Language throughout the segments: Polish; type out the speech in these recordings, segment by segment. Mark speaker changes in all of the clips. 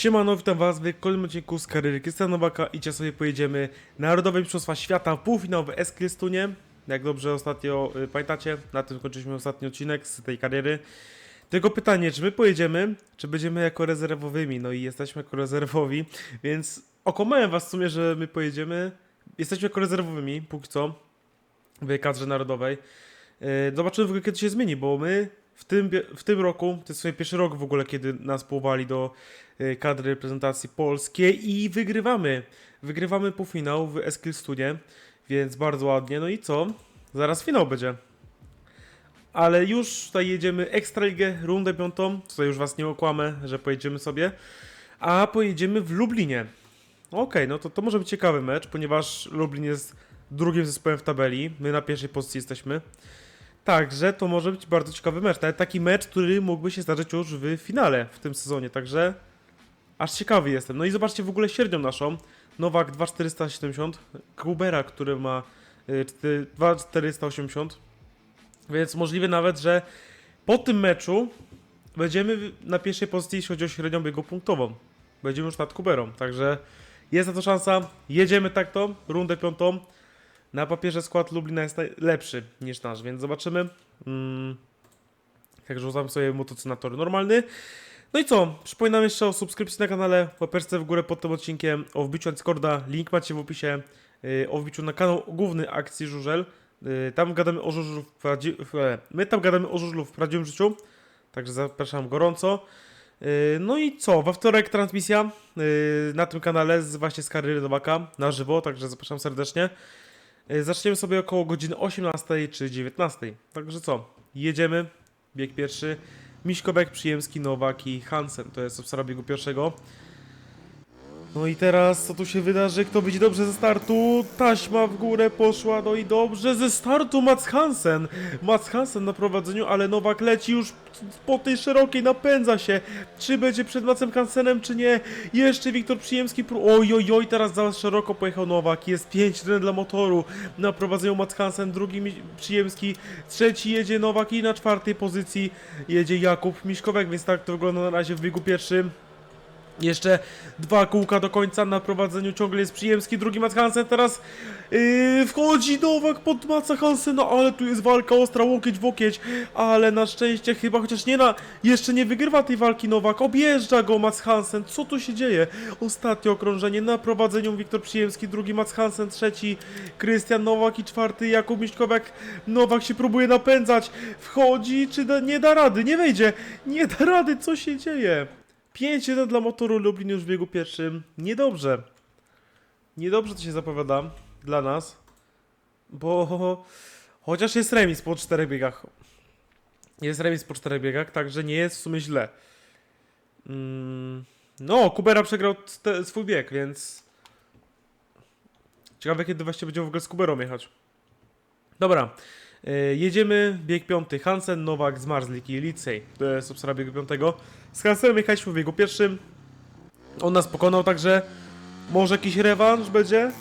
Speaker 1: Siemano, witam was w kolejnym odcinku z kariery Krystiana Nowaka i dzisiaj sobie pojedziemy na Narodowe Mistrzostwa Świata półfinał w Eskilstunie. Jak dobrze ostatnio y, pamiętacie, na tym skończyliśmy ostatni odcinek z tej kariery. Tylko pytanie, czy my pojedziemy, czy będziemy jako rezerwowymi? No i jesteśmy jako rezerwowi, więc okłamałem was w sumie, że my pojedziemy. Jesteśmy jako rezerwowymi, póki co, w kadrze narodowej. Yy, Zobaczymy w ogóle kiedy się zmieni, bo my w tym, w tym roku, to jest pierwszy rok w ogóle, kiedy nas powołali do y, kadry reprezentacji polskiej i wygrywamy. Wygrywamy półfinał w Eskilstunie, więc bardzo ładnie. No i co? Zaraz finał będzie. Ale już tutaj jedziemy Ekstraligę, rundę piątą. Tutaj już was nie okłamę, że pojedziemy sobie. A pojedziemy w Lublinie. Okej, no to to może być ciekawy mecz, ponieważ Lublin jest drugim zespołem w tabeli. My na pierwszej pozycji jesteśmy. Także to może być bardzo ciekawy mecz. Nawet taki mecz, który mógłby się zdarzyć już w finale w tym sezonie. Także aż ciekawy jestem. No i zobaczcie w ogóle średnią naszą. Nowak 2470, Kubera, który ma y, czty- 2480. Więc możliwe nawet, że po tym meczu będziemy na pierwszej pozycji, jeśli chodzi o średnią biegu punktową. Będziemy już nad Kuberą. Także jest na to szansa. Jedziemy tak to, rundę piątą. Na papierze skład Lublina jest lepszy niż nasz, więc zobaczymy. Mm. Także rzucam sobie motocynatory normalny. No i co? Przypominam jeszcze o subskrypcji na kanale, łapeczce w górę pod tym odcinkiem, o wbiciu Discorda, link macie w opisie, yy, o wbiciu na kanał główny akcji Żużel. Yy, tam gadamy o żużlu w prawdzi- e, My tam gadamy o żużlu w prawdziwym życiu, także zapraszam gorąco. Yy, No i co? We wtorek transmisja na tym kanale z, właśnie z kariery Nowaka na żywo, także zapraszam serdecznie. Yy, Zaczniemy sobie około godziny 18 czy 19. Także co? Jedziemy. Bieg pierwszy. Miśkobek, Przyjemski, Nowak i Hansen. To jest obsara biegu pierwszego. No i teraz co tu się wydarzy? Kto będzie dobrze ze startu? Taśma w górę poszła, no i dobrze ze startu Mats Hansen. Mats Hansen na prowadzeniu, ale Nowak leci już po tej szerokiej, napędza się. Czy będzie przed Matsem Hansenem, czy nie? Jeszcze Wiktor Przyjemski. Oj, oj, oj, teraz za szeroko pojechał Nowak. Jest 5-1 dla motoru. Na prowadzeniu Mats Hansen, drugi Przyjemski, trzeci jedzie Nowak i na czwartej pozycji jedzie Jakub Miśkowek, więc tak to wygląda na razie w biegu pierwszym. Jeszcze dwa kółka do końca na prowadzeniu ciągle jest Przyjemski, drugi Mats Hansen, teraz yy, wchodzi Nowak pod Matsa Hansena, ale tu jest walka ostra, łokieć w łokieć, ale na szczęście chyba, chociaż nie na, jeszcze nie wygrywa tej walki Nowak, objeżdża go Mats Hansen, co tu się dzieje? Ostatnie okrążenie na prowadzeniu Wiktor Przyjemski, drugi Mats Hansen, trzeci Krystian Nowak i czwarty Jakub Miśkowiak, Nowak się próbuje napędzać, wchodzi, czy da, nie da rady, nie wejdzie, nie da rady, co się dzieje? 5-1 dla motoru Lublin już w biegu pierwszym. Niedobrze. Niedobrze to się zapowiada dla nas, bo chociaż jest remis po czterech biegach. Jest remis po czterech biegach, także nie jest w sumie źle. Mm, no, Kubera przegrał swój bieg, więc ciekawe kiedy właśnie będzie w ogóle z Kuberą jechać. Dobra, jedziemy, bieg piąty, Hansen, Nowak, Zmarzlik i Licej. To jest obsada biegu piątego. Z Hansenem jechaliśmy w biegu pierwszym. On nas pokonał, także może jakiś rewanż będzie?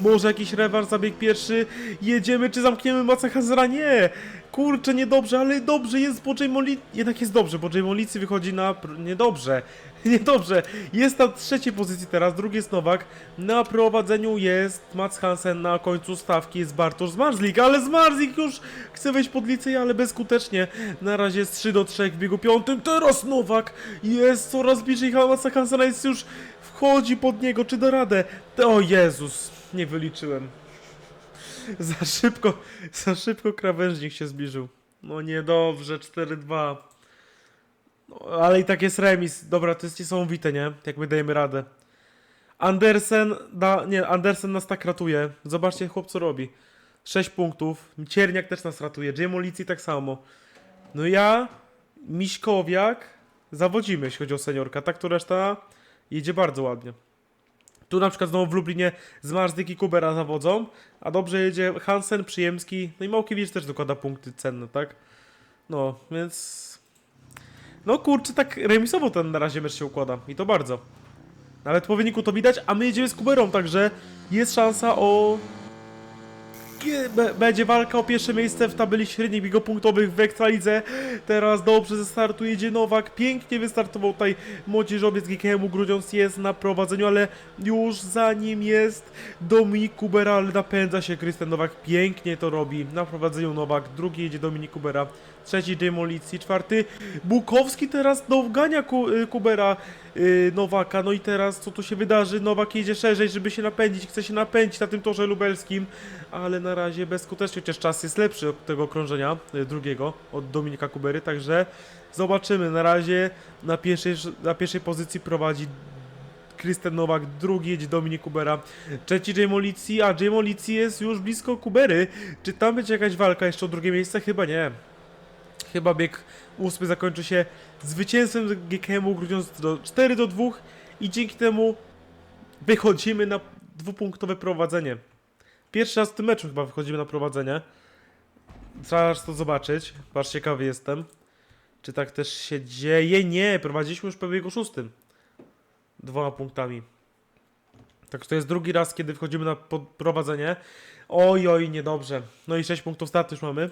Speaker 1: Może jakiś rewanż za bieg pierwszy? Jedziemy, czy zamkniemy Maca Hansena? Nie! Kurczę, niedobrze, ale dobrze jest, bo Jamoli... Jednak jest dobrze, bo Jamolicy wychodzi na... Niedobrze, niedobrze. Jest na trzeciej pozycji teraz, drugi jest Nowak. Na prowadzeniu jest Mats Hansen, na końcu stawki jest Bartosz Zmarzlik, ale Zmarzlik już chce wejść pod licej, ale bezskutecznie. Na razie jest 3 do 3 w biegu piątym, teraz Nowak jest coraz bliżej Matsa Hansena, jest już... Wchodzi pod niego, czy da radę? O Jezus, nie wyliczyłem. Za szybko, za szybko krawężnik się zbliżył. No niedobrze, 4-2. No, ale i tak jest remis. Dobra, to jest niesamowite, nie? Jak my dajemy radę. Andersen, da, nie, Andersen nas tak ratuje. Zobaczcie, chłop co robi. 6 punktów. Cierniak też nas ratuje. Jamolici tak samo. No ja, Miśkowiak, zawodzimy, jeśli chodzi o seniorka. Tak to reszta jedzie bardzo ładnie. Tu na przykład znowu w Lublinie Zmarzdyk i Kubera zawodzą, a dobrze jedzie Hansen, Przyjemski, no i Małkiewicz też dokłada punkty cenne, tak? No, więc... No kurczę, tak remisowo ten na razie mecz się układa i to bardzo. Nawet po wyniku to widać, a my jedziemy z Kuberą, także jest szansa o będzie walka o pierwsze miejsce w tabeli średnich bigopunktowych w Ekstralidze. Teraz dobrze ze startu jedzie Nowak. Pięknie wystartował tutaj młodzieżowiec GKM-u Grudziądz jest na prowadzeniu, ale już za nim jest Dominik Kubera, ale napędza się Krystian Nowak. Pięknie to robi. Na prowadzeniu Nowak. Drugi jedzie Dominik Kubera. Trzeci Demolicji. Czwarty Bukowski teraz dogania Ku, y, Kubera y, Nowaka. No i teraz co tu się wydarzy? Nowak jedzie szerzej, żeby się napędzić. Chce się napędzić na tym torze lubelskim, ale na razie bezskutecznie. Chociaż czas jest lepszy od tego okrążenia y, drugiego, od Dominika Kubery. Także zobaczymy. Na razie na pierwszej, na pierwszej pozycji prowadzi Krystian Nowak, drugi jedzie Dominik Kubera, trzeci Jamolicji, a Jamolicji jest już blisko Kubery. Czy tam będzie jakaś walka jeszcze o drugie miejsce? Chyba nie. Chyba bieg ósmy zakończy się zwycięstwem GKM-u Grudziądz do 4 do 2 i dzięki temu wychodzimy na dwupunktowe prowadzenie. Pierwszy raz w tym meczu chyba wychodzimy na prowadzenie. Trzeba aż to zobaczyć, bardzo ciekawy jestem. Czy tak też się dzieje? Nie, prowadziliśmy już po biegu szóstym. Dwoma punktami. Tak, to jest drugi raz, kiedy wchodzimy na prowadzenie. Oj, oj, niedobrze. No i 6 punktów startu już mamy.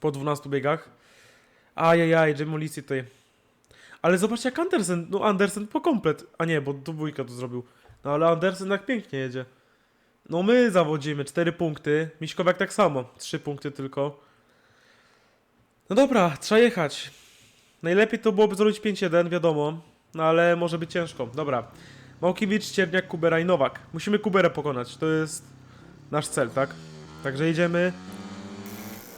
Speaker 1: Po 12 biegach. Ajajaj, Demolicji tutaj. Ale zobaczcie jak Andersen, no Andersen po komplet. A nie, bo dwójka to zrobił. No ale Andersen tak pięknie jedzie. No my zawodzimy, 4 punkty. Miśkowiak tak samo, 3 punkty tylko. No dobra, trzeba jechać. Najlepiej to byłoby zrobić 5-1, wiadomo. No ale może być ciężko. Dobra. Małkiewicz, Cierniak, Kubera i Nowak. Musimy Kuberę pokonać. To jest nasz cel, tak? Także jedziemy.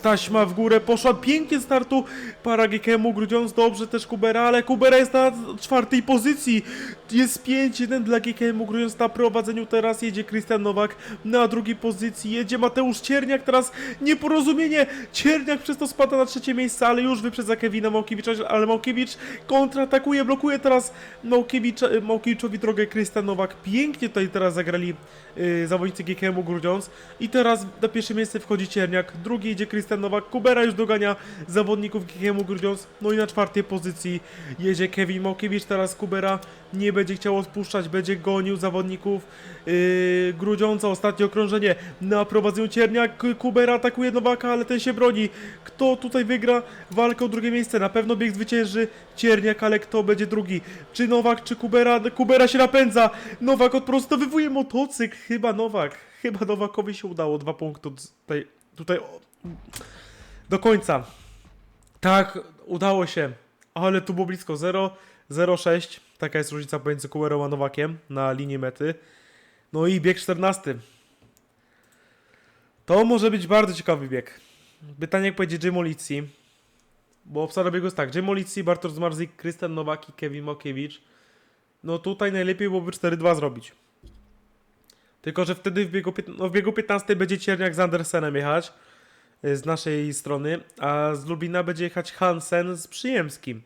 Speaker 1: Taśma w górę poszła. Pięknie startu. Para GKM-u Grudziądz. Dobrze też Kubera, ale Kubera jest na czwartej pozycji. Jest 5-1 dla GKM-u Grudziądz na prowadzeniu. Teraz jedzie Krystian Nowak na drugiej pozycji. Jedzie Mateusz Cierniak. Teraz nieporozumienie. Cierniak przez to spada na trzecie miejsce, ale już wyprzedza Kevina Małkiewicza, ale Małkiewicz kontratakuje, blokuje teraz Małkiewicz, Małkiewiczowi drogę Krystian Nowak. Pięknie tutaj teraz zagrali yy, zawodnicy GKM-u. I teraz na pierwsze miejsce wchodzi Cierniak, drugi jedzie Krystian Nowak, Kubera już dogania zawodników GKM-u. No i na czwartej pozycji jedzie Kevin Małkiewicz, teraz Kubera nie będzie chciał odpuszczać, będzie gonił zawodników yy, Grudziądza. Ostatnie okrążenie na prowadzeniu Cierniak, Kubera atakuje Nowaka, ale ten się broni. Kto tutaj wygra walkę o drugie miejsce? Na pewno bieg zwycięży Cierniak, ale kto będzie drugi? Czy Nowak, czy Kubera? Kubera się napędza! Nowak odprostowywuje motocykl, chyba Nowak. Chyba Nowakowi się udało, dwa punkty tutaj, tutaj do końca. Tak, udało się, ale tu było blisko 0, 0,6. Taka jest różnica pomiędzy Kuberą a Nowakiem na linii mety. No i bieg 14. To może być bardzo ciekawy bieg. Pytanie jak pojedzie Jemolicji. Bo obsada biegu jest tak. Jemolicji, Bartosz Zmarzik, Krystian Nowak i Kevin Mokiewicz. No tutaj najlepiej byłoby 4-2 zrobić. Tylko, że wtedy w biegu, no w biegu 15 będzie Cierniak z Andersenem jechać y, z naszej strony, a z Lublina będzie jechać Hansen z Przyjemskim.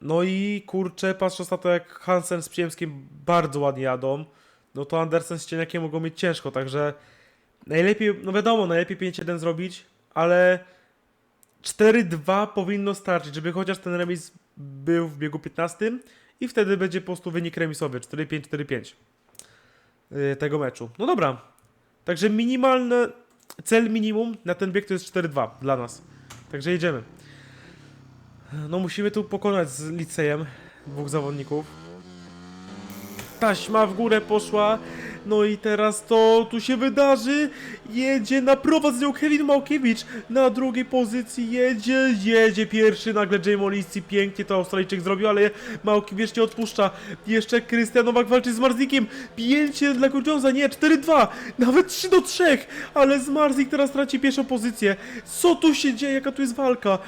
Speaker 1: No i kurczę, patrząc na to jak Hansen z Przyjemskim bardzo ładnie jadą, no to Andersen z Cieniakiem mogą mieć ciężko, także najlepiej, no wiadomo, najlepiej 5-1 zrobić, ale 4-2 powinno starczyć, żeby chociaż ten remis był w biegu 15 i wtedy będzie po prostu wynik remisowy 4-5, 4-5 yy, tego meczu. No dobra, także minimalny cel minimum na ten bieg to jest 4-2 dla nas. Także jedziemy. No musimy tu pokonać z licejem dwóch zawodników. Taśma w górę poszła. No i teraz to tu się wydarzy. Jedzie na prowadzeniu Kevin Małkiewicz. Na drugiej pozycji jedzie, jedzie pierwszy. Nagle Jay Molicji pięknie to Australijczyk zrobił, ale Małkiewicz nie odpuszcza. Jeszcze Krystian Nowak walczy z Marzikiem. 5 dla Grudziądza, nie, 4-2. Nawet 3 do 3. Ale Zmarzik teraz traci pierwszą pozycję. Co tu się dzieje? Jaka tu jest walka?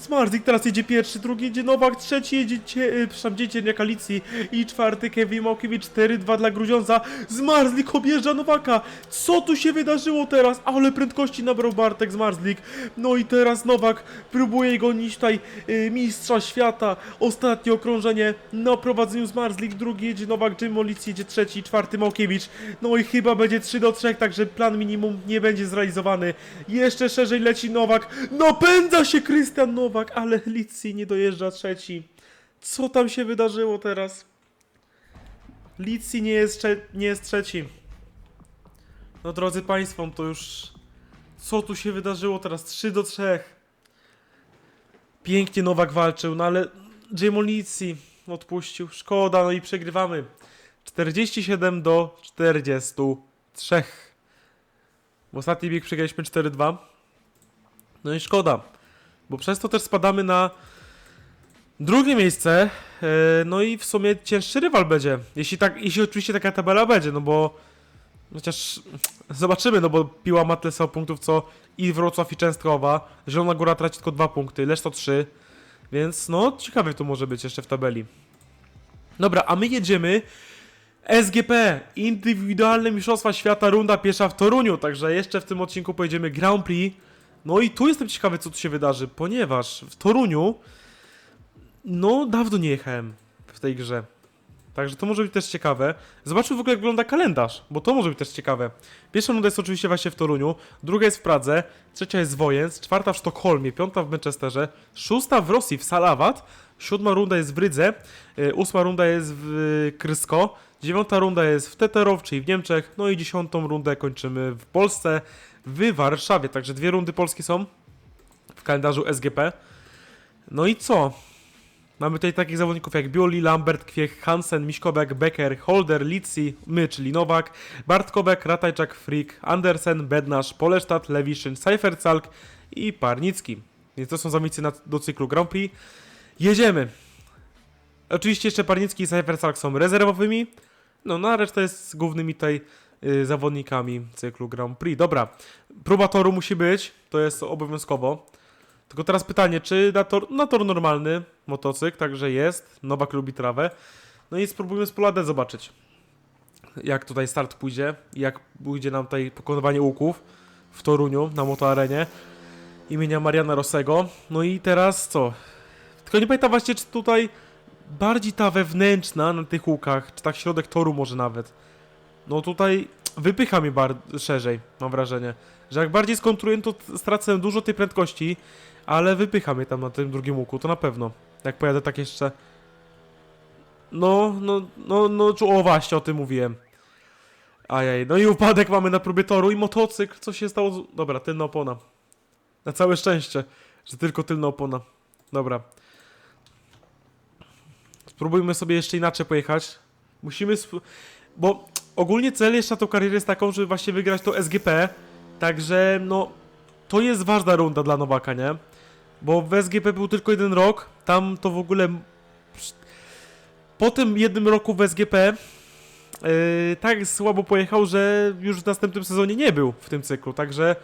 Speaker 1: Zmarzik teraz jedzie pierwszy, drugi jedzie Nowak, trzeci jedzie, cie, y, przepraszam, Dziecię Alicji i czwarty Kevin Małkiewicz, 4-2 dla Grudziądza. Zmarzlik objeżdża Nowaka. Co tu się wydarzyło teraz? Ale prędkości nabrał Bartek Zmarzlik. No i teraz Nowak próbuje gonić tutaj y, mistrza świata. Ostatnie okrążenie na prowadzeniu Zmarzlik, drugi jedzie Nowak, Jim Molicji jedzie trzeci, czwarty Małkiewicz. No i chyba będzie 3 do 3, także plan minimum nie będzie zrealizowany. Jeszcze szerzej leci Nowak. Napędza się Krystian Nowak, ale Licji nie dojeżdża trzeci. Co tam się wydarzyło teraz? Licji nie jest, nie jest trzeci. No drodzy Państwo, to już... Co tu się wydarzyło teraz? 3 do 3. Pięknie Nowak walczył, no ale Jamolici odpuścił. Szkoda, no i przegrywamy. 47 do 43. W ostatni bieg przegraliśmy 4-2. No i szkoda, bo przez to też spadamy na drugie miejsce. E, No i w sumie cięższy rywal będzie. Jeśli tak, jeśli oczywiście taka tabela będzie, no bo chociaż zobaczymy, no bo Piła ma tyle samo punktów co i Wrocław i Częstochowa. Zielona Góra traci tylko dwa punkty, Lesz to trzy. Więc no, ciekawy to może być jeszcze w tabeli. Dobra, a my jedziemy SGP, indywidualne mistrzostwa świata, runda pierwsza w Toruniu, także jeszcze w tym odcinku pojedziemy Grand Prix. No i tu jestem ciekawy, co tu się wydarzy, ponieważ w Toruniu, no dawno nie jechałem w tej grze. Także to może być też ciekawe. Zobaczmy w ogóle jak wygląda kalendarz, bo to może być też ciekawe. Pierwsza runda jest oczywiście właśnie w Toruniu, druga jest w Pradze, trzecia jest w Wojens, czwarta w Sztokholmie, piąta w Manchesterze, szósta w Rosji w Salawat, siódma runda jest w Rydze, y, ósma runda jest w y, Krysko, dziewiąta runda jest w Teterow, czyli w Niemczech, no i dziesiątą rundę kończymy w Polsce, w Warszawie. Także dwie rundy polskie są w kalendarzu SGP. No i co? Mamy tutaj takich zawodników jak Bioli, Lambert, Kwiech, Hansen, Miśkobek, Becker, Holder, Litsi, my, czyli Nowak, Bartkowek, Ratajczak, Frick, Andersen, Bednarz, Polesztat, Lewiszyn, Seifercalk i Parnicki. Więc to są zawodnicy do cyklu Grand Prix. Jedziemy! Oczywiście jeszcze Parnicki i Seifercalk są rezerwowymi, no na resztę jest z głównymi tutaj y, zawodnikami cyklu Grand Prix. Dobra, próba toru musi być, to jest obowiązkowo. Tylko teraz pytanie, czy na tor, na tor normalny motocykl, także jest, Nowak lubi trawę. No i spróbujmy z Poladę zobaczyć, jak tutaj start pójdzie, jak pójdzie nam tutaj pokonywanie łuków w Toruniu na motoarenie imienia Mariana Rossego. No i teraz co? Tylko nie pamiętam właśnie, czy tutaj bardziej ta wewnętrzna na tych łukach, czy tak środek toru może nawet. No tutaj wypycha mnie bar- szerzej, mam wrażenie. Że jak bardziej skontruję, to stracę dużo tej prędkości, ale wypycha mnie tam na tym drugim łuku, to na pewno. Jak pojadę tak jeszcze... No, no, no, no, o właśnie, o tym mówiłem. Ajaj, no i upadek mamy na próbie toru i motocykl, co się stało? Dobra, tylna opona. Na całe szczęście, że tylko tylna opona. Dobra. Spróbujmy sobie jeszcze inaczej pojechać. Musimy. Bo ogólnie cel jeszcze na tą karierę jest taką, żeby właśnie wygrać to SGP. Także no. To jest ważna runda dla Nowaka, nie? Bo w SGP był tylko jeden rok. Tam to w ogóle. Po tym jednym roku w SGP. Yy, tak słabo pojechał, że już w następnym sezonie nie był w tym cyklu. Także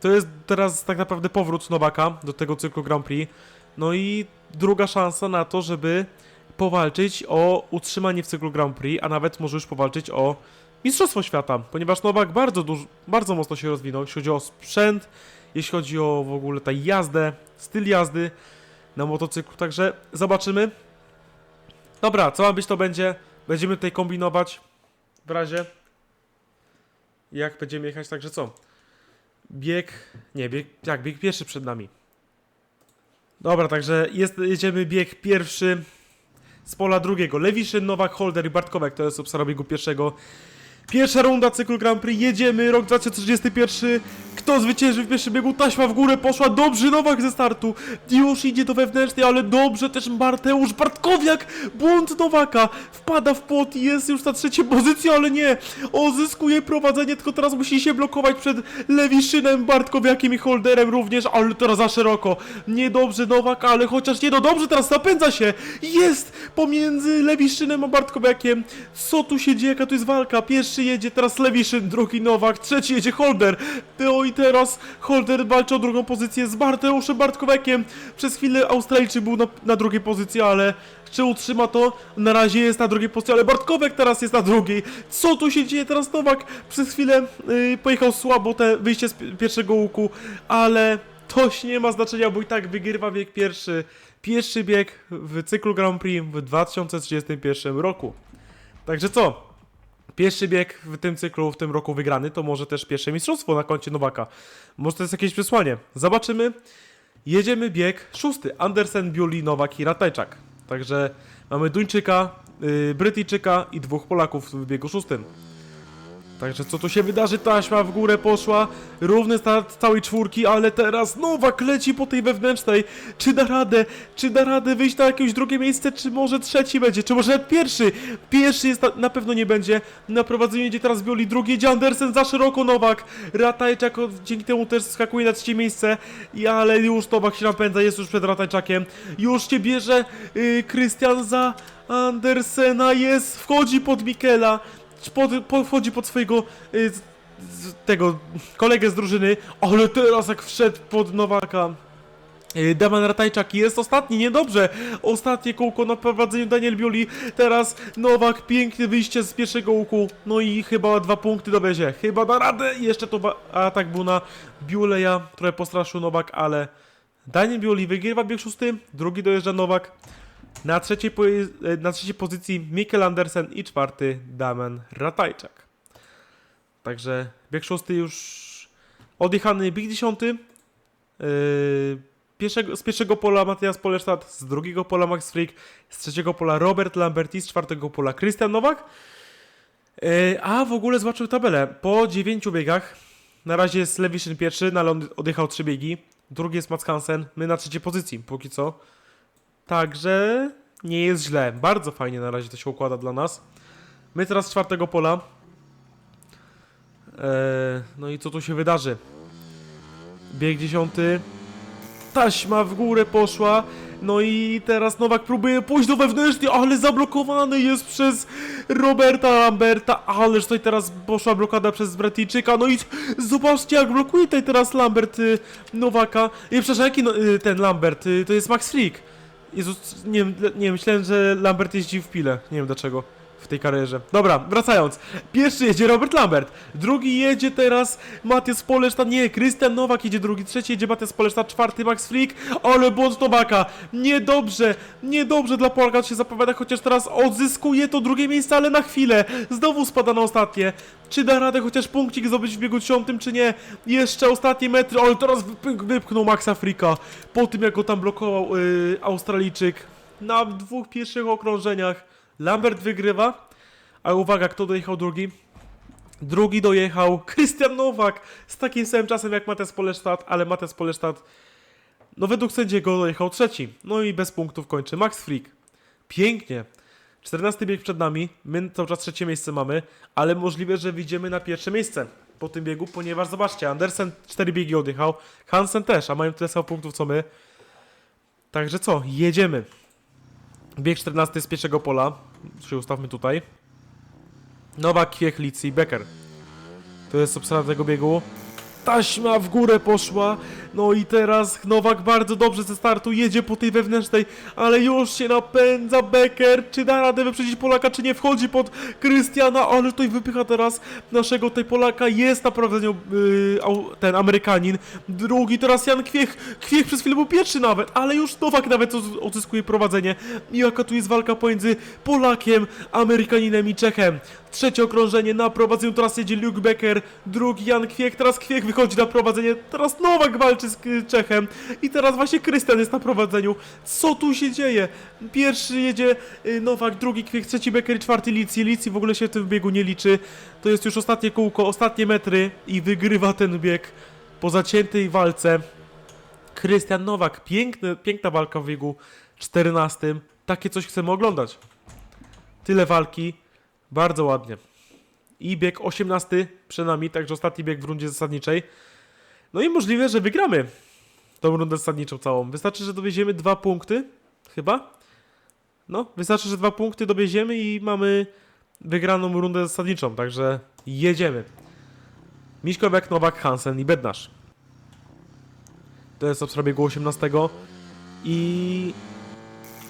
Speaker 1: to jest teraz tak naprawdę powrót Nowaka do tego cyklu Grand Prix. No i druga szansa na to, żeby powalczyć o utrzymanie w cyklu Grand Prix, a nawet może już powalczyć o Mistrzostwo Świata, ponieważ Nowak bardzo, duż, bardzo mocno się rozwinął, jeśli chodzi o sprzęt, jeśli chodzi o w ogóle tę jazdę, styl jazdy na motocyklu, także zobaczymy. Dobra, co ma być to będzie, będziemy tutaj kombinować w razie jak będziemy jechać, także co? Bieg, nie, bieg, tak, bieg pierwszy przed nami. Dobra, także jest, jedziemy bieg pierwszy z pola drugiego. Lewiszyn, Nowak, Holder i Bartkowek to jest obsara biegu pierwszego. Pierwsza runda cyklu Grand Prix, jedziemy, rok 2031. Kto zwycięży w pierwszym biegu? Taśma w górę poszła, dobrze Nowak ze startu. Już idzie do wewnętrznej, ale dobrze też Barteusz Bartkowiak. Błąd Nowaka, wpada w płot i jest już na trzeciej pozycji, ale nie. Zyskuje prowadzenie, tylko teraz musi się blokować przed Lewiszynem, Bartkowiakiem i Holderem również, ale teraz za szeroko. Niedobrze Nowak, ale chociaż nie, no dobrze, teraz napędza się. Jest pomiędzy Lewiszynem a Bartkowiakiem. Co tu się dzieje, jaka tu jest walka? Pierwszy jedzie teraz Lewiszyn, drugi Nowak, trzeci jedzie Holder. No i teraz Holder walczy o drugą pozycję z Barteuszem Bartkowiakiem. Przez chwilę Australijczyk był na, na drugiej pozycji, ale czy utrzyma to? Na razie jest na drugiej pozycji, ale Bartkowiak teraz jest na drugiej. Co tu się dzieje teraz? Nowak przez chwilę yy, pojechał słabo te wyjście z pi- pierwszego łuku, ale toś nie ma znaczenia, bo i tak wygrywa bieg pierwszy. Pierwszy bieg w cyklu Grand Prix w 2031 roku. Także co? Pierwszy bieg w tym cyklu, w tym roku wygrany, to może też pierwsze mistrzostwo na koncie Nowaka. Może to jest jakieś przesłanie. Zobaczymy. Jedziemy bieg szósty. Andersen, Biuli, Nowak i Ratajczak. Także mamy Duńczyka, yy, Brytyjczyka i dwóch Polaków w biegu szóstym. Także co tu się wydarzy? Taśma w górę poszła, równy start całej czwórki, ale teraz Nowak leci po tej wewnętrznej. Czy da radę? Czy da radę wyjść na jakieś drugie miejsce? Czy może trzeci będzie? Czy może nawet pierwszy? Pierwszy jest na, pewno nie będzie. Na prowadzeniu idzie teraz Bioli, drugi idzie Andersen, za szeroko Nowak. Ratajczak dzięki temu też skakuje na trzecie miejsce. I ale już Nowak się napędza, jest już przed Ratajczakiem. Już cię bierze y, Krystian za Andersena, jest, wchodzi pod Mikela pod, pod, wchodzi pod swojego y, tego kolegę z drużyny, ale teraz jak wszedł pod Nowaka. y, Damian Ratajczak jest ostatni, niedobrze. Ostatnie kółko na prowadzeniu Daniel Bioli. Teraz Nowak, piękne wyjście z pierwszego łuku. No i chyba dwa punkty dowezie. Chyba da radę. Jeszcze to atak był na Biuleja. Trochę postraszył Nowak, ale Daniel Bioli wygrywa bieg szósty. Drugi dojeżdża Nowak. Na trzeciej, po- e, na trzeciej pozycji Mikkel Andersen i czwarty Damian Ratajczak. Także bieg szósty już odjechany, bieg dziesiąty. Yy, pierwszego, z pierwszego pola Matthias Polesztat, z drugiego pola Max Frick, z trzeciego pola Robert Lamberti, z czwartego pola Christian Nowak. Yy, a w ogóle zobaczył tabelę. Po dziewięciu biegach, na razie jest Lewiszyn pierwszy, no ale on odjechał trzy biegi. Drugi jest Mats Hansen, my na trzeciej pozycji, póki co. Także nie jest źle. Bardzo fajnie na razie to się układa dla nas. My teraz z czwartego pola. Eee, no i co tu się wydarzy? Bieg dziesiąty. Taśma w górę poszła. No i teraz Nowak próbuje pójść do wewnętrznej, ale zablokowany jest przez Roberta Lamberta. Ależ tutaj teraz poszła blokada przez Bratijczyka. No i zobaczcie jak blokuje tutaj teraz Lambert y, Nowaka. I przepraszam, jaki no, y, ten Lambert? Y, to jest Max Freak. Jezus, nie wiem, nie wiem, myślałem, że Lambert jeździ w pile. Nie wiem dlaczego w tej karierze. Dobra, wracając. Pierwszy jedzie Robert Lambert, drugi jedzie teraz Matias Poleszta, nie, Krystian Nowak jedzie drugi, trzeci jedzie Matias Poleszta, czwarty Max Frick, ale błąd Nowaka. Niedobrze, niedobrze dla Polaka się zapowiada, chociaż teraz odzyskuje to drugie miejsce, ale na chwilę. Znowu spada na ostatnie. Czy da radę chociaż punkcik zdobyć w biegu dziesiątym, czy nie? Jeszcze ostatnie metry, ale teraz wypchnął Maxa Fricka. Po tym, jak go tam blokował yy, Australijczyk. Na dwóch pierwszych okrążeniach Lambert wygrywa. A uwaga, kto dojechał drugi? Drugi dojechał Krystian Nowak z takim samym czasem jak Mateusz Polesztat, ale Mateusz Polesztat, no według sędziego dojechał trzeci. No i bez punktów kończy Max Frick. Pięknie. 14 bieg przed nami, my cały czas trzecie miejsce mamy, ale możliwe, że wyjdziemy na pierwsze miejsce po tym biegu, ponieważ zobaczcie, Andersen 4 biegi odjechał, Hansen też, a mają tyle samo punktów co my. Także co, jedziemy. Bieg 14 z pierwszego pola, się ustawmy tutaj. Nowak, Kwiech, Licy i Becker. To jest obsada tego biegu. Taśma w górę poszła. No i teraz Nowak bardzo dobrze ze startu jedzie po tej wewnętrznej, ale już się napędza Becker. Czy da radę wyprzedzić Polaka, czy nie wchodzi pod Krystiana, ale tutaj wypycha teraz naszego tej Polaka. Jest na prowadzeniu yy, ten Amerykanin. Drugi teraz Jan Kwiech. Kwiech przez chwilę był pierwszy nawet, ale już Nowak nawet odz- odzyskuje prowadzenie. I jaka tu jest walka pomiędzy Polakiem, Amerykaninem i Czechem. Trzecie okrążenie na prowadzeniu, teraz jedzie Luke Becker, drugi Jan Kwiek, teraz Kwiek wychodzi na prowadzenie, teraz Nowak walczy z Czechem i teraz właśnie Krystian jest na prowadzeniu. Co tu się dzieje? Pierwszy jedzie y, Nowak, drugi Kwiek, trzeci Becker czwarty Licji. Licji w ogóle się w tym biegu nie liczy. To jest już ostatnie kółko, ostatnie metry i wygrywa ten bieg po zaciętej walce. Krystian Nowak, piękny, piękna walka w biegu 14. Takie coś chcemy oglądać. Tyle walki, bardzo ładnie. I bieg 18 przed nami, także ostatni bieg w rundzie zasadniczej. No i możliwe, że wygramy tą rundę zasadniczą całą. Wystarczy, że dowieziemy dwa punkty, chyba. No, wystarczy, że dwa punkty dowieziemy i mamy wygraną rundę zasadniczą, także jedziemy. Miśkowiak, Nowak, Hansen i Bednarz. To jest biegu 18 i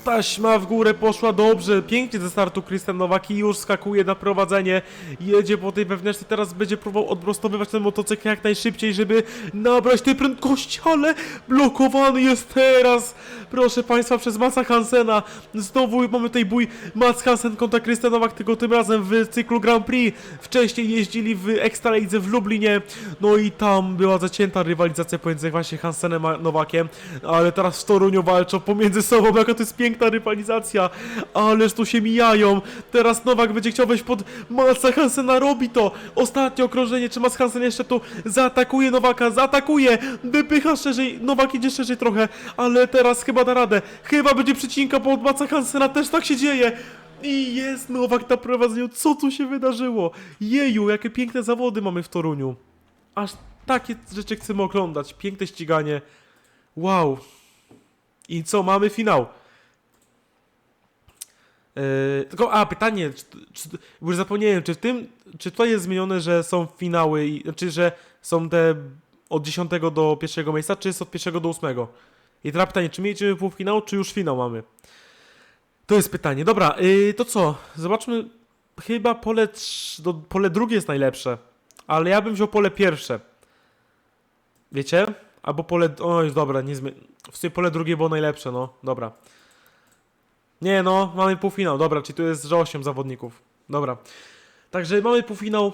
Speaker 1: taśma w górę poszła. Dobrze, pięknie ze startu Krystian Nowak i już skakuje na prowadzenie, jedzie po tej wewnętrznej, teraz będzie próbował odprostowywać ten motocykl jak najszybciej, żeby nabrać tej prędkości, ale blokowany jest teraz, proszę Państwa, przez Masa Hansena, znowu mamy tutaj bój Mats Hansen kontra Krystian Nowak, tylko tym razem w cyklu Grand Prix, wcześniej jeździli w Ekstralidze w Lublinie, no i tam była zacięta rywalizacja pomiędzy właśnie Hansenem a Nowakiem, ale teraz w Toruniu walczą pomiędzy sobą, jaka to jest piękna piękna rywalizacja, ależ tu się mijają. Teraz Nowak będzie chciał wejść pod Matsa Hansena, robi to. Ostatnie okrążenie, czy Mats Hansen jeszcze tu zaatakuje Nowaka, zaatakuje, wypycha szerzej, Nowak idzie szerzej trochę, ale teraz chyba da radę. Chyba będzie przycinka pod Matsa Hansena, też tak się dzieje. I jest Nowak na prowadzeniu, co tu się wydarzyło? Jeju, jakie piękne zawody mamy w Toruniu. Aż takie rzeczy chcemy oglądać, piękne ściganie. Wow. I co, mamy finał. Yy, tylko, a pytanie, czy, czy, już zapomniałem, czy w tym, czy tutaj jest zmienione, że są finały, i, znaczy, że są te od 10 do pierwszego miejsca, czy jest od pierwszego do 8? I teraz pytanie, czy my jedziemy półfinał, czy już finał mamy? To jest pytanie. Dobra, yy, to co? Zobaczmy, chyba pole, do, pole drugie jest najlepsze, ale ja bym wziął pole pierwsze. Wiecie? Albo pole, oj, dobra, nie zmie... W sumie pole drugie było najlepsze, no, dobra. Nie no, mamy półfinał, dobra, czyli tu jest, że 8 zawodników. Dobra. Także mamy półfinał.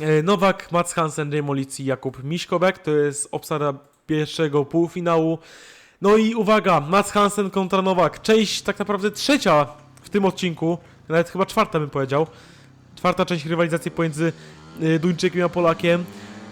Speaker 1: E, Nowak, Mats Hansen, Demolicji, Jakub Miśkobek. To jest obsada pierwszego półfinału. No i uwaga, Mats Hansen kontra Nowak. Część tak naprawdę trzecia w tym odcinku. Nawet chyba czwarta bym powiedział. Czwarta część rywalizacji pomiędzy y, Duńczykiem a Polakiem.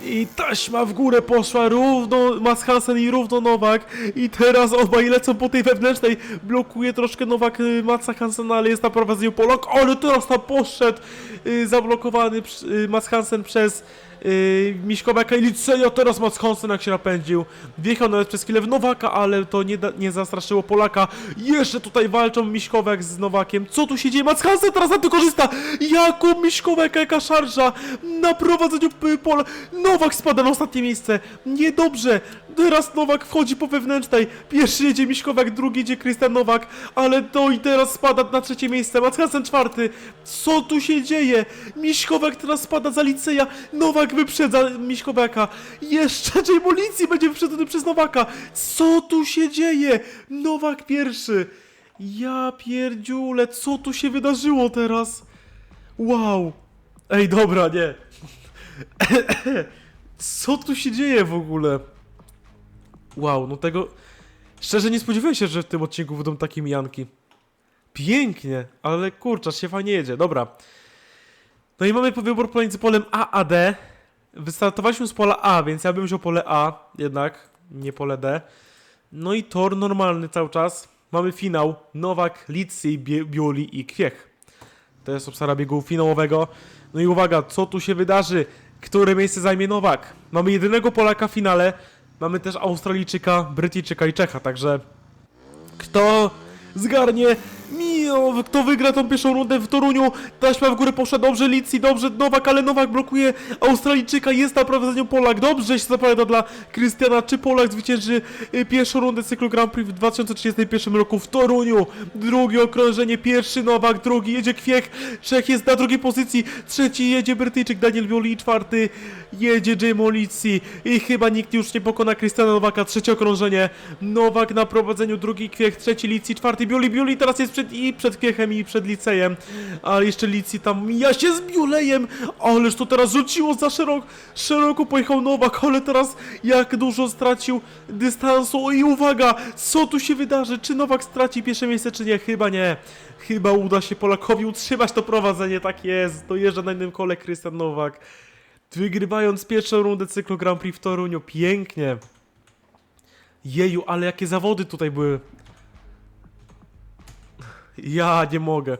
Speaker 1: I taśma w górę poszła, równo Mats Hansen i równo Nowak. I teraz obaj lecą po tej wewnętrznej. Blokuje troszkę Nowak y, Matsa Hansena, ale jest na prowadzeniu Polak. Ale teraz tam poszedł y, zablokowany y, Mats Hansen przez y, Miśkobeka i Liceja. Teraz Mats Hansen jak się napędził. Wjechał nawet przez chwilę w Nowaka, ale to nie, da, nie zastraszyło Polaka. Jeszcze tutaj walczą Miśkowek z Nowakiem. Co tu się dzieje? Mats Hansen teraz na to korzysta. Jakub Miśkowek, jaka szarża na prowadzeniu Pola. Nowak spada na ostatnie miejsce. Niedobrze. Teraz Nowak wchodzi po wewnętrznej. Pierwszy jedzie Miśkowek, drugi jedzie Krystian Nowak. Ale to i teraz spada na trzecie miejsce. Mats Hansen czwarty. Co tu się dzieje? Miśkowek teraz spada za Liceja. Nowak wyprzedza Miśkoweka. Jeszcze Jaymolicji będzie wyprzedzony przez Nowaka. Co tu się dzieje? Nowak pierwszy. Ja pierdziule, co tu się wydarzyło teraz? Wow. Ej, dobra, nie. Co tu się dzieje w ogóle? Wow, no tego... Szczerze nie spodziewałem się, że w tym odcinku będą takie mijanki. Pięknie, ale kurczę, się fajnie jedzie, dobra. No i mamy wybór pomiędzy polem A a D. Wystartowaliśmy z pola A, więc ja bym wziął pole A jednak, nie pole D. No i tor normalny cały czas. Mamy finał. Nowak, Litsi, Biuli i Kwiech. To jest obsada biegu finałowego. No i uwaga, co tu się wydarzy? Które miejsce zajmie Nowak? Mamy jedynego Polaka w finale. Mamy też Australijczyka, Brytyjczyka i Czecha, także kto zgarnie Mio, kto wygra tą pierwszą rundę w Toruniu, taśma w górę poszła, dobrze Licji, dobrze Nowak, ale Nowak blokuje Australijczyka, jest na prowadzeniu Polak, dobrze się zapowiada dla Krystiana, czy Polak zwycięży y, pierwszą rundę cyklu Grand Prix w 2031 roku w Toruniu, drugie okrążenie, pierwszy Nowak, drugi jedzie Kwiech, Czech jest na drugiej pozycji, trzeci jedzie Brytyjczyk Daniel Violi czwarty jedzie Jemolici i chyba nikt już nie pokona Krystiana Nowaka, trzecie okrążenie, Nowak na prowadzeniu, drugi Kwiech, trzeci Licji, czwarty Bioli, Bioli teraz jest przed, i przed Kwiechem i przed Licejem, ale jeszcze Licji tam mija się z Biolejem, ależ to teraz rzuciło za szeroko, szeroko pojechał Nowak, ale teraz jak dużo stracił dystansu. I uwaga, co tu się wydarzy, czy Nowak straci pierwsze miejsce, czy nie, chyba nie, chyba uda się Polakowi utrzymać to prowadzenie, tak jest, dojeżdża na innym kole Krystian Nowak, wygrywając pierwszą rundę cyklu Grand Prix w Toruniu, pięknie. Jeju, ale jakie zawody tutaj były. Ja nie mogę.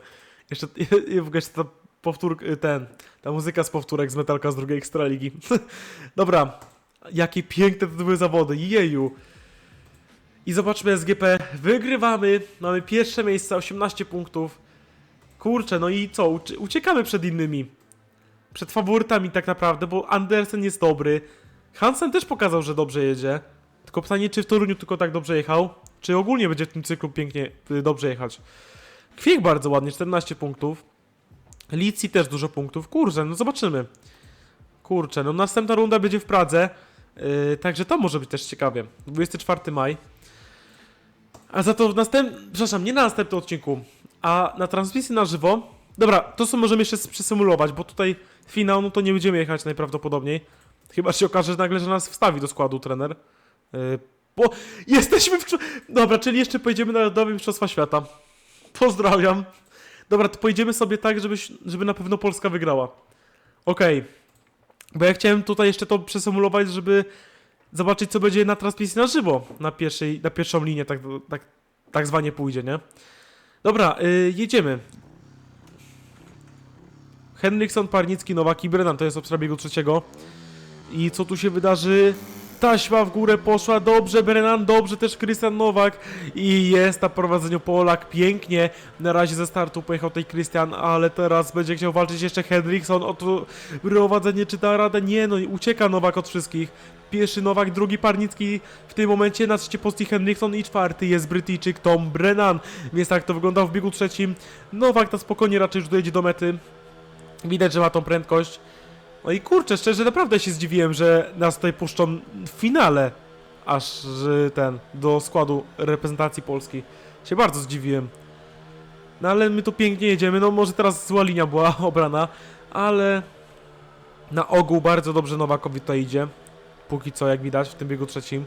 Speaker 1: Jeszcze, i w ogóle ta powtórka, ten, ta muzyka z powtórek z Metalka z drugiej Ekstraligi. Dobra, jakie piękne to były zawody, jeju. I zobaczmy SGP, wygrywamy, mamy pierwsze miejsce, 18 punktów. Kurczę, no i co, ucie- uciekamy przed innymi. Przed faworytami tak naprawdę, bo Andersen jest dobry. Hansen też pokazał, że dobrze jedzie. Tylko pytanie, czy w Toruniu tylko tak dobrze jechał, czy ogólnie będzie w tym cyklu pięknie, y, dobrze jechać. Kwiek bardzo ładnie, 14 punktów. Licji też dużo punktów. Kurczę, no zobaczymy. Kurczę, no następna runda będzie w Pradze. Yy, także to może być też ciekawie. 24 maj. A za to w następnym. Przepraszam, nie na następnym odcinku, a na transmisji na żywo. Dobra, to co możemy jeszcze przesymulować, bo tutaj finał, no to nie będziemy jechać najprawdopodobniej. Chyba się okaże że nagle, że nas wstawi do składu trener. Yy, Bo jesteśmy w... Dobra, czyli jeszcze pojedziemy na Narodowe Mistrzostwa Świata. Pozdrawiam. Dobra, to pojedziemy sobie tak, żeby, żeby na pewno Polska wygrała. Okej. Bo ja chciałem tutaj jeszcze to przesymulować, żeby zobaczyć, co będzie na transmisji na żywo, na, pierwszej, na pierwszą linię, tak, tak, tak zwanie pójdzie, nie? Dobra, y, jedziemy. Henrikson, Parnicki, Nowak i Brennan, to jest obstra biegu trzeciego. I co tu się wydarzy? Taśma w górę poszła, dobrze Brennan, dobrze też Krystian Nowak i jest na prowadzeniu Polak, pięknie, na razie ze startu pojechał tej Krystian, ale teraz będzie chciał walczyć jeszcze Henrikson o to prowadzenie, czy da radę? Nie, no ucieka Nowak od wszystkich. Pierwszy Nowak, drugi Parnicki w tym momencie, na trzeciej pozycji Henrikson i czwarty jest Brytyjczyk Tom Brennan, więc tak to wygląda w biegu trzecim. Nowak na spokojnie raczej już dojedzie do mety, widać, że ma tą prędkość. No i kurczę, szczerze naprawdę się zdziwiłem, że nas tutaj puszczą w finale, aż ten, do składu reprezentacji Polski. Się bardzo zdziwiłem. No ale my tu pięknie jedziemy, no może teraz zła linia była obrana, ale na ogół bardzo dobrze Nowakowi tutaj idzie. Póki co, jak widać, w tym biegu trzecim.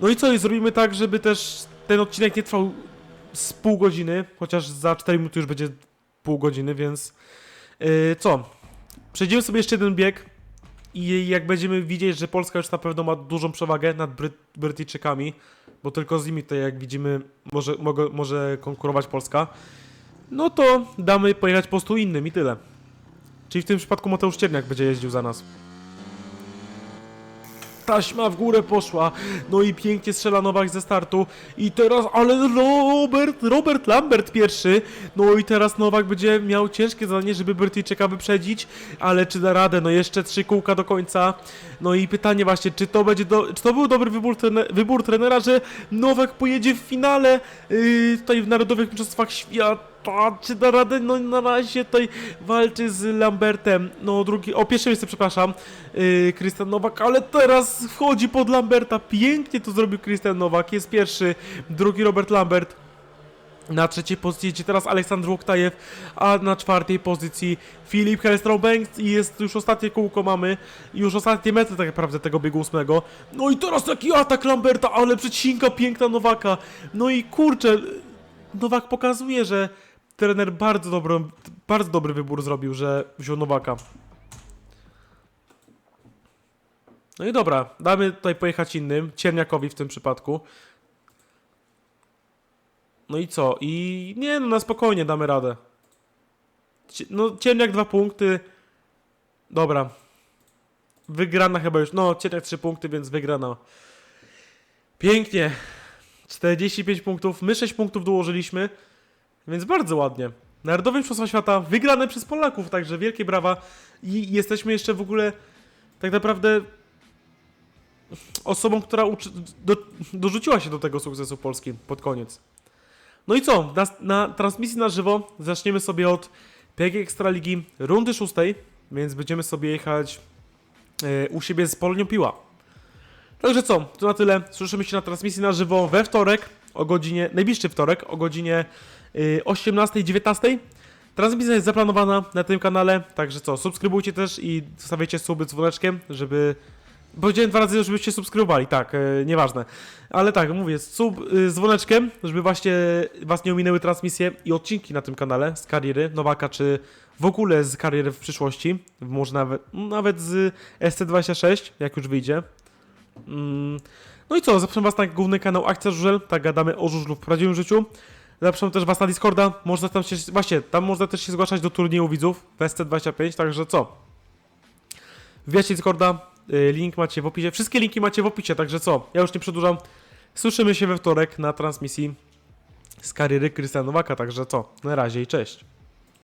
Speaker 1: No i co, i zrobimy tak, żeby też ten odcinek nie trwał z pół godziny, chociaż za 4 minuty już będzie pół godziny, więc yy, co? Przejdziemy sobie jeszcze jeden bieg i jak będziemy widzieć, że Polska już na pewno ma dużą przewagę nad Bryt Brytyjczykami, bo tylko z nimi tutaj jak widzimy może, mogę, może konkurować Polska, no to damy pojechać po prostu innym i tyle. Czyli w tym przypadku Mateusz Czerniak będzie jeździł za nas. Taśma w górę poszła, no i pięknie strzela Nowak ze startu. I teraz, ale Robert, Robert Lambert pierwszy, no i teraz Nowak będzie miał ciężkie zadanie, żeby Brytyjczyka wyprzedzić, ale czy da radę, no jeszcze trzy kółka do końca, no i pytanie właśnie, czy to będzie, do, czy to był dobry wybór, trene, wybór trenera, że Nowak pojedzie w finale yy, tutaj w Narodowych Mistrzostwach Świata, czy da radę, no na razie tutaj walczy z Lambertem, no drugi, o pierwsze miejsce, przepraszam, yy, Krystian Nowak, ale teraz wchodzi pod Lamberta, pięknie to zrobił Krystian Nowak, jest pierwszy, drugi Robert Lambert, na trzeciej pozycji jedzie teraz Aleksandr Łoktajew, a na czwartej pozycji Filip Hellstrom-Banks i jest już ostatnie kółko mamy, już ostatnie metry tak naprawdę tego biegu ósmego. No i teraz taki atak Lamberta, ale przecinka piękna Nowaka. No i kurczę, Nowak pokazuje, że trener bardzo, dobry, bardzo dobry wybór zrobił, że wziął Nowaka. No i dobra, damy tutaj pojechać innym, Cierniakowi w tym przypadku. No i co? I nie, no na spokojnie damy radę. No, Ciemniak dwa punkty. Dobra. Wygrana chyba już. No, Ciemniak trzy punkty, więc wygrana. Pięknie. 45 punktów. My 6 punktów dołożyliśmy, więc bardzo ładnie. Narodowe Mistrzostwa Świata wygrane przez Polaków, także wielkie brawa. I jesteśmy jeszcze w ogóle tak naprawdę osobą, która do, dorzuciła się do tego sukcesu Polski pod koniec. No i co? Na, na transmisji na żywo zaczniemy sobie od PG Ekstraligi rundy szóstej, więc będziemy sobie jechać e, u siebie z Polonią Piła. Także co? To na tyle. Słyszymy się na transmisji na żywo we wtorek o godzinie, najbliższy wtorek o godzinie e, 18-19. Transmisja jest zaplanowana na tym kanale, także co? Subskrybujcie też i zostawiajcie suby dzwoneczkiem, żeby Powiedziałem dwa razy, żebyście subskrybowali, tak, e, nieważne. Ale tak, mówię, sub y, z dzwoneczkiem, żeby właśnie was nie ominęły transmisje i odcinki na tym kanale z kariery Nowaka, czy w ogóle z kariery w przyszłości. Może nawet, nawet z SC26, jak już wyjdzie. Mm. No i co, zapraszam was na główny kanał Akcja Żużel, tak gadamy o żużlu w prawdziwym życiu. Zapraszam też was na Discorda, można tam się, właśnie, tam można też się zgłaszać do turnieju widzów w SC25, także co? Wbijajcie Discorda, y, link macie w opisie. Wszystkie linki macie w opisie, także co? Ja już nie przedłużam. Słyszymy się we wtorek na transmisji z kariery Krystiana Nowaka, także co? Na razie i cześć.